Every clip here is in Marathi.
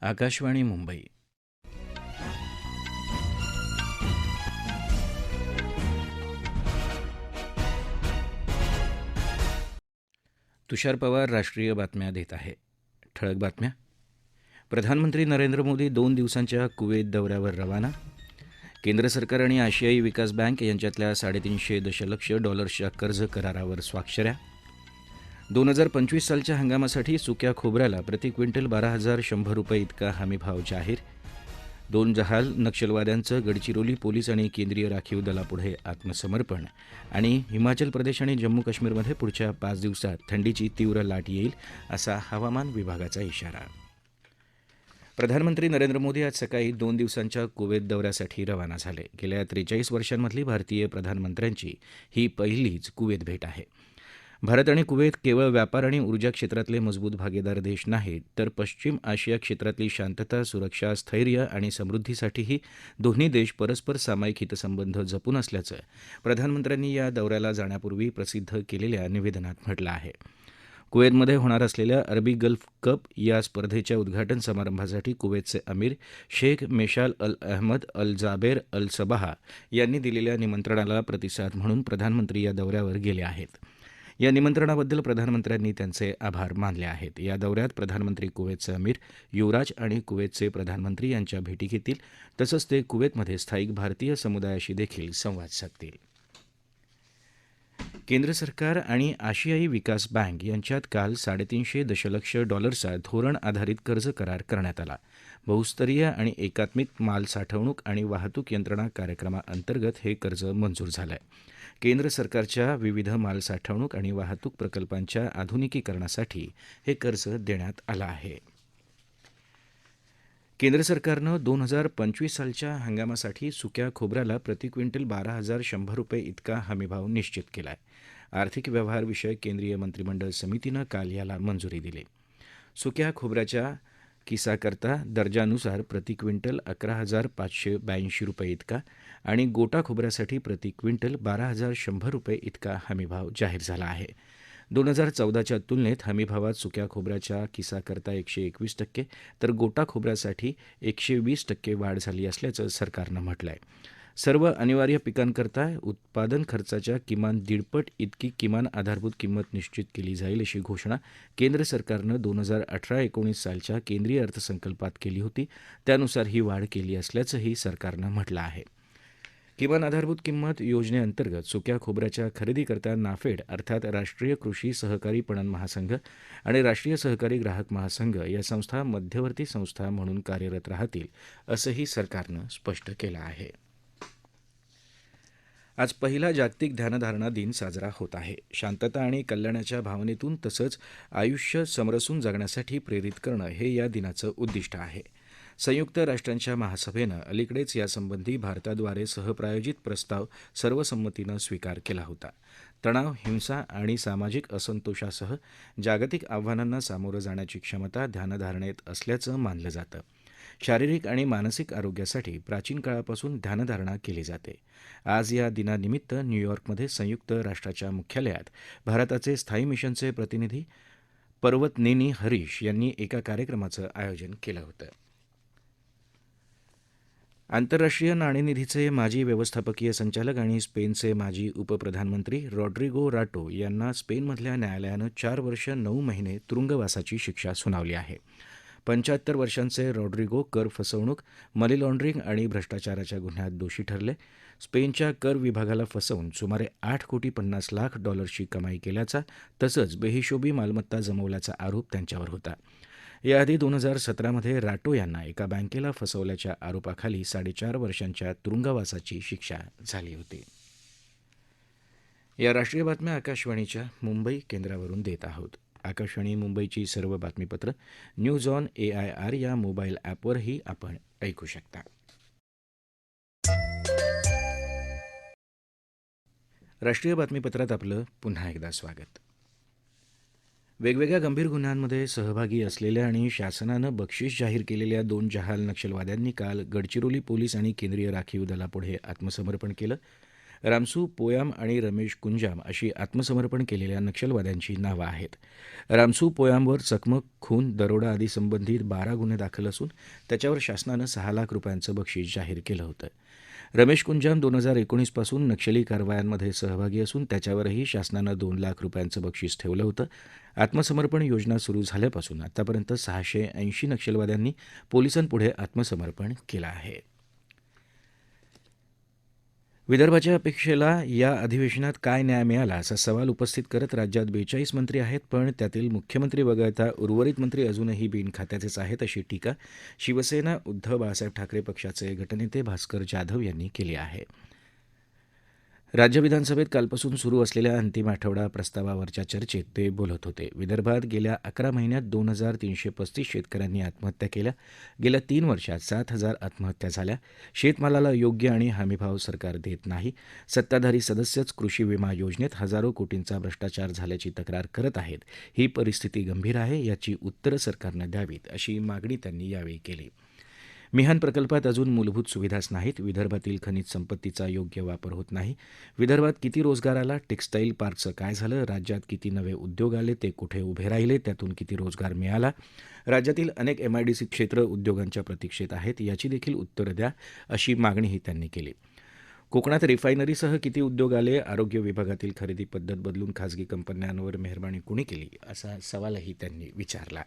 आकाशवाणी मुंबई. तुषार पवार राष्ट्रीय बातम्या देत आहे. ठळक बातम्या. प्रधानमंत्री नरेंद्र मोदी दोन दिवसांच्या कुवेत दौऱ्यावर रवाना. केंद्र सरकार आणि आशियाई विकास बँक यांच्यातल्या साडेतीनशे दशलक्ष डॉलर्सच्या कर्ज करारावर स्वाक्षऱ्या. दोन हजार पंचवीस सालच्या हंगामासाठी सुक्या खोबऱ्याला प्रति क्विंटल बारा हजार शंभर रुपये इतका हमीभाव जाहीर. दोन जहाल नक्षलवाद्यांचं गडचिरोली पोलीस आणि केंद्रीय राखीव दलापुढे आत्मसमर्पण आणि हिमाचल प्रदेश आणि जम्मू काश्मीरमध्ये पुढच्या पाच दिवसात थंडीची तीव्र लाट येईल असा हवामान विभागाचा इशारा. प्रधानमंत्री नरेंद्र मोदी आज सकाळी दोन दिवसांच्या कुवेत दौऱ्यासाठी रवाना झाले. गेल्या त्रेचाळीस वर्षांमधली भारतीय प्रधानमंत्र्यांची ही पहिलीच कुवेत भेट आहे. भारत आणि कुवेत केवळ व्यापार आणि ऊर्जा क्षेत्रातले मजबूत भागीदार देश नाहीत तर पश्चिम आशिया क्षेत्रातली शांतता सुरक्षा स्थैर्य आणि समृद्धीसाठीही दोन्ही देश परस्पर सामायिक हितसंबंध जपून असल्याचं प्रधानमंत्र्यांनी या दौऱ्याला जाण्यापूर्वी प्रसिद्ध केलेल्या निवेदनात म्हटलं आहे. कुवेतमध्ये होणार असलेल्या अरबी गल्फ कप या स्पर्धेच्या उद्घाटन समारंभासाठी कुवेतचे अमीर Sheikh Meshal Al Ahmad Al Jaber Al Sabah यांनी दिलेल्या निमंत्रणाला प्रतिसाद म्हणून प्रधानमंत्री या दौऱ्यावर गेले आहेत. या निमंत्रणाबद्दल प्रधानमंत्र्यांनी त्यांचे आभार मानले आहेत. या दौऱ्यात प्रधानमंत्री कुवेतचे अमीर युवराज आणि कुवेतचे प्रधानमंत्री यांच्या भेटी घेतील. तसंच ते कुवेतमध्ये स्थायिक भारतीय समुदायाशी देखील संवाद साधतील. केंद्र सरकार आणि आशियाई विकास बँक यांच्यात काल साडेतीनशे दशलक्ष डॉलरचा धोरण आधारित कर्ज करार करण्यात आला. बहुस्तरीय आणि एकात्मिक माल साठवणूक आणि वाहतूक यंत्रणा कार्यक्रमाअंतर्गत हे कर्ज मंजूर झालं आहे केंद्र सरकारच्या विविध माल साठवणूक आणि वाहतूक प्रकल्पांच्या आधुनिकीकरणासाठी हे कर्ज देण्यात आलं आहे. केंद्र सरकारनं दोन हजार पंचवीस सालच्या हंगामासाठी सुक्या खोबऱ्याला प्रति क्विंटल बारा हजार शंभर रुपये इतका हमीभाव निश्चित केला आहे आर्थिक व्यवहार विषयक केंद्रीय मंत्रिमंडळ समितीनं काल याला मंजुरी दिली. सुक्या खोबऱ्याच्या किसाकरता दर्जानुसार प्रति क्विंटल अकरा हजार पाचशे ब्याऐंशी रुपये इतका आणि गोटा खोबऱ्यासाठी प्रति क्विंटल बारा हजार शंभर रुपये इतका हमीभाव जाहीर झाला आहे. दोन हजार चौदाच्या तुलनेत हमीभावात सुक्या खोबऱ्याच्या किसाकरता एकशे एकवीस टक्के तर गोटा खोबऱ्यासाठी एकशे वीस टक्के वाढ झाली असल्याचं सरकारनं म्हटलं आहे सर्व अनिवार्य पिकांकरता उत्पादन खर्चाच्या किमान दीडपट इतकी किमान आधारभूत किंमत निश्चित केली जाईल अशी घोषणा केंद्र सरकारनं दोन हजार अठरा एकोणीस सालच्या केंद्रीय अर्थसंकल्पात केली होती. त्यानुसार ही वाढ केली असल्याचंही सरकारनं म्हटलं आहे. किमान आधारभूत किंमत योजनेअंतर्गत सुक्या खोबऱ्याच्या खरेदीकरता नाफेड अर्थात राष्ट्रीय कृषी सहकारी पणन महासंघ आणि राष्ट्रीय सहकारी ग्राहक महासंघ या संस्था मध्यवर्ती संस्था म्हणून कार्यरत राहतील असंही सरकारनं स्पष्ट केलं आहे. आज पहिला जागतिक ध्यानधारणा दिन साजरा होत आहे. शांतता आणि कल्याणाच्या भावनेतून तसंच आयुष्य समरसून जगण्यासाठी प्रेरित करणं हे या दिनाचं उद्दिष्ट आहे. संयुक्त राष्ट्रांच्या महासभेनं अलीकडेच यासंबंधी भारताद्वारे सहप्रायोजित प्रस्ताव सर्वसंमतीनं स्वीकार केला होता. तणाव हिंसा आणि सामाजिक असंतोषासह जागतिक आव्हानांना सामोरं जाण्याची क्षमता ध्यानधारणेत असल्याचं मानलं जातं. शारीरिक आणि मानसिक आरोग्यासाठी प्राचीन काळापासून ध्यानधारणा केली जाते. आज या दिनानिमित्त न्यूयॉर्कमध्ये संयुक्त राष्ट्राच्या मुख्यालयात भारताचे स्थायी मिशनचे प्रतिनिधी पर्वतनेनी हरीश यांनी एका कार्यक्रमाचं आयोजन केलं होतं. आंतरराष्ट्रीय नाणेनिधीचे माजी व्यवस्थापकीय संचालक आणि स्पेनचे माजी उपप्रधानमंत्री रॉड्रिगो राटो यांना स्पेनमधल्या न्यायालयानं चार वर्ष नऊ महिने तुरुंगवासाची शिक्षा सुनावली आहे. पंच्याहत्तर वर्षांचे रॉड्रिगो कर फसवणूक मनी लाँड्रिंग आणि भ्रष्टाचाराच्या गुन्ह्यात दोषी ठरले. स्पेनच्या कर विभागाला फसवून सुमारे आठ कोटी पन्नास लाख डॉलर्सची कमाई केल्याचा तसंच बेहिशोबी मालमत्ता जमवल्याचा आरोप त्यांच्यावर होता. याआधी दोन हजार सतरामध्ये राटो यांना एका बँकेला फसवल्याच्या आरोपाखाली साडेचार वर्षांच्या तुरुंगवासाची शिक्षा झाली होती. या राष्ट्रीय बातम्या आकाशवाणीच्या मुंबई केंद्रावरून देत आहोत. आकाशवाणी मुंबईची सर्व बातमीपत्र न्यूज ऑन एआयआर या मोबाईल ॲपवरही आपण ऐकू शकता. राष्ट्रीय बातमीपत्रात आपलं पुन्हा एकदा स्वागत. वेगवेगळ्या गंभीर गुन्ह्यांमध्ये सहभागी असलेल्या आणि शासनानं बक्षीस जाहीर केलेल्या दोन जहाल नक्षलवाद्यांनी काल गडचिरोली पोलीस आणि केंद्रीय राखीव दलापुढे आत्मसमर्पण केलं. रामसू पोयाम आणि रमेश कुंजाम अशी आत्मसमर्पण केलेल्या नक्षलवाद्यांची नावं आहेत. रामसू पोयामवर चकमक खून दरोडा आदी संबंधित बारा गुन्हे दाखल असून त्याच्यावर शासनानं सहा लाख रुपयांचं बक्षीस जाहीर केलं होतं. रमेश कुंजाम दोन हजार एकोणीसपासून नक्षली कारवायांमध्ये सहभागी असून त्याच्यावरही शासनानं दोन लाख रुपयांचं बक्षीस ठेवलं होतं. आत्मसमर्पण योजना सुरू झाल्यापासून आतापर्यंत सहाशे ऐंशी नक्षलवाद्यांनी पोलिसांपुढे आत्मसमर्पण केलं आहे. विदर्भाच्या अपेक्षेला या अधिवेशनात काय न्याय मिळाला असा सवाल उपस्थित करत राज्यात बेचाळीस मंत्री आहेत पण त्यातील मुख्यमंत्री वगळता उर्वरित मंत्री अजूनही बिनखात्याचेच आहेत अशी टीका शिवसेना उद्धव बाळासाहेब ठाकरे पक्षाचे गटनेते भास्कर जाधव यांनी केली आहे. राज्य विधानसभेत कालपासून सुरू असलेल्या अंतिम आठवडा प्रस्तावावरच्या चर्चेत ते बोलत होते. विदर्भात गेल्या अकरा महिन्यात दोन हजार तीनशे पस्तीस शेतकऱ्यांनी आत्महत्या केल्या. गेल्या तीन वर्षात सात हजार आत्महत्या झाल्या. शेतमालाला योग्य आणि हमीभाव सरकार देत नाही. सत्ताधारी सदस्यच कृषी विमा योजनेत हजारो कोटींचा भ्रष्टाचार झाल्याची तक्रार करत आहेत. ही परिस्थिती गंभीर आहे याची उत्तरं सरकारनं द्यावीत अशी मागणी त्यांनी यावेळी केली. मिहान प्रकल्पात अजून मूलभूत सुविधाच नाहीत. विदर्भातील खनिज संपत्तीचा योग्य वापर होत नाही. विदर्भात किती रोजगार आला? टेक्स्टाईल पार्कचं काय झालं? राज्यात किती नवे उद्योग आले? ते कुठे उभे राहिले? त्यातून किती रोजगार मिळाला? राज्यातील अनेक एमआयडीसी क्षेत्र उद्योगांच्या प्रतीक्षेत आहेत. याची देखील उत्तरं द्या अशी मागणीही त्यांनी केली. कोकणात रिफायनरीसह किती उद्योग आले? आरोग्य विभागातील खरेदी पद्धत बदलून खासगी कंपन्यांवर मेहरबानी कुणी केली? असा सवालही त्यांनी विचारला.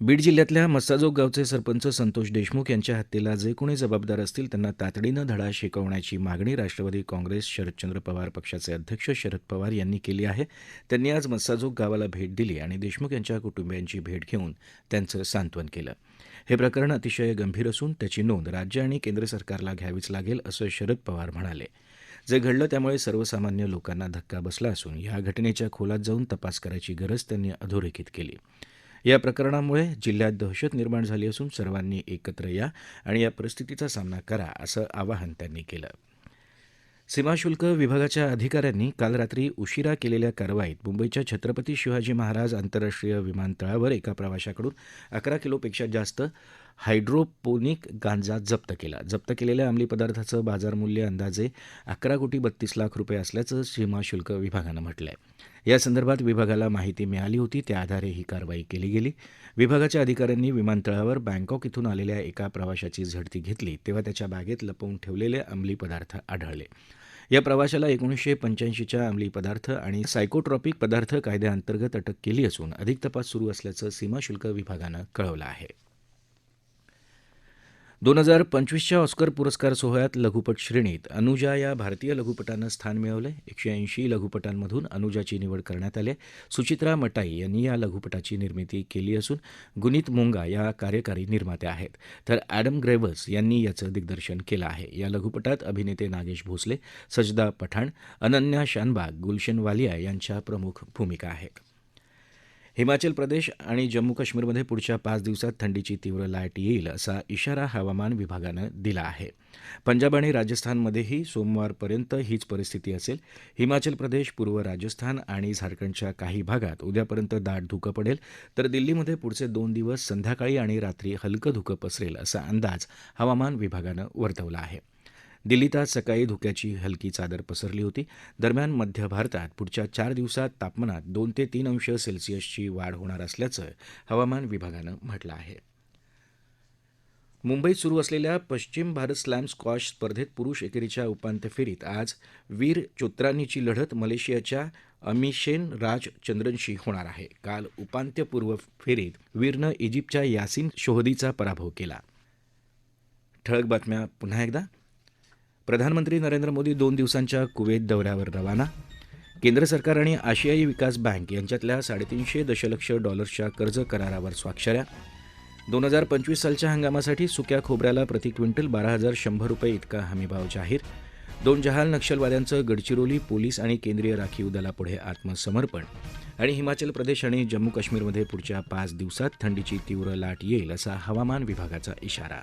बीड जिल्ह्यातल्या मस्साजोग गावचे सरपंच संतोष देशमुख यांच्या हत्येला जे कोणी जबाबदार असतील त्यांना तातडीनं धडा शिकवण्याची मागणी राष्ट्रवादी काँग्रेस शरदचंद्र पवार पक्षाचे अध्यक्ष शरद पवार यांनी केली आहे. त्यांनी आज मस्साजोग गावाला भेट दिली आणि देशमुख यांच्या कुटुंबियांची भेट घेऊन त्यांचं सांत्वन केलं. हे प्रकरण अतिशय गंभीर असून त्याची नोंद राज्य आणि केंद्र सरकारला घ्यावीच लागेल असं शरद पवार म्हणाले. जे घडलं त्यामुळे सर्वसामान्य लोकांना धक्का बसला असून या घटनेच्या खोलात जाऊन तपास करायची गरज त्यांनी अधोरेखित केली. या प्रकरणामुळे जिल्ह्यात दहशत निर्माण झाली असून सर्वांनी एकत्र या आणि या परिस्थितीचा सामना करा असं आवाहन त्यांनी केलं. सीमाशुल्क विभागाच्या अधिकाऱ्यांनी काल रात्री उशिरा केलेल्या कारवाईत मुंबईच्या छत्रपती शिवाजी महाराज आंतरराष्ट्रीय विमानतळावर एका प्रवाशाकडून अकरा किलोपेक्षा जास्त हायड्रोपोनिक गांजा जप्त केला. जप्त केलेल्या अंमली पदार्थाचं बाजारमूल्य अंदाजे अकरा कोटी बत्तीस लाख रुपये असल्याचं सीमाशुल्क विभागानं म्हटलं आहे यासंदर्भात विभागाला माहिती मिळाली होती. त्या आधारे ही कारवाई केली गेली. विभागाच्या अधिकाऱ्यांनी विमानतळावर बँकॉक इथून आलेल्या एका प्रवाशाची झडती घेतली. तेव्हा त्याच्या बागेत लपवून ठेवलेले अंमली पदार्थ आढळले. या प्रवाशाला एकोणीसशे पंच्याऐंशीच्या अंमली पदार्थ आणि सायकोट्रॉपिक पदार्थ कायद्याअंतर्गत अटक केली असून अधिक तपास सुरू असल्याचं सीमाशुल्क विभागानं कळवलं आहे. दोन हजार पंचवीसच्या ऑस्कर पुरस्कार सोहळ्यात लघुपट श्रेणीत अनुजा या भारतीय लघुपटानं स्थान मिळवलं एकशे ऐंशी लघुपटांमधून अनुजाची निवड करण्यात आली सुचित्रा मटाई यांनी या लघुपटाची निर्मिती केली असून गुनीत मोंगा या कार्यकारी निर्मात्या आहेत. तर ॲडम ग्रेव्हस यांनी याचं दिग्दर्शन केलं आहे. या लघुपटात अभिनेते नागेश भोसले सजदा पठाण अनन्या शानबाग गुलशन वालिया यांच्या प्रमुख भूमिका आहेत. हिमाचल प्रदेश आणि जम्मू काश्मीरमध्ये पुढच्या पाच दिवसात थंडीची तीव्र लाट येईल असा इशारा हवामान विभागानं दिला आहे. पंजाब आणि राजस्थानमध्येही सोमवारपर्यंत हीच परिस्थिती असेल. हिमाचल प्रदेश पूर्व राजस्थान आणि झारखंडच्या काही भागात उद्यापर्यंत दाट धुकं पडेल तर दिल्लीमध्ये पुढचे दोन दिवस संध्याकाळी आणि रात्री हलकं धुकं पसरेल असा अंदाज हवामान विभागानं वर्तवला आहे. दिल्लीत आज सकाळी धुक्याची हलकी चादर पसरली होती. दरम्यान मध्य भारतात पुढच्या चार दिवसात तापमानात दोन ते तीन अंश सेल्सिअसची वाढ होणार असल्याचं हवामान विभागानं म्हटलं आहे. मुंबईत सुरू असलेल्या पश्चिम भारत स्लॅम स्क्वॉश स्पर्धेत पुरुष एकेरीच्या उपांत्य फेरीत आज वीर चोत्रानीची लढत मलेशियाच्या अमिशेन राज चंद्रनशी होणार आहे. काल उपांत्यपूर्व फेरीत वीरनं इजिप्तच्या यासिन शोहदीचा पराभव केला. ठळक बातम्या पुन्हा एकदा. प्रधानमंत्री नरेंद्र मोदी दोन दिवसांच्या कुवेत दौऱ्यावर रवाना. केंद्र सरकार आणि आशियाई विकास बँक यांच्यातल्या साडेतीनशे दशलक्ष डॉलर्सच्या कर्ज करारावर स्वाक्षऱ्या. दोन हजार पंचवीस सालच्या हंगामासाठी सुक्या खोबऱ्याला प्रति क्विंटल बारा हजार शंभर रुपये इतका हमीभाव जाहीर. दोन जहाल नक्षलवाद्यांचं गडचिरोली पोलीस आणि केंद्रीय राखीव दलापुढे आत्मसमर्पण. आणि हिमाचल प्रदेश आणि जम्मू काश्मीरमध्ये पुढच्या पाच दिवसात थंडीची तीव्र लाट येईल असा हवामान विभागाचा इशारा.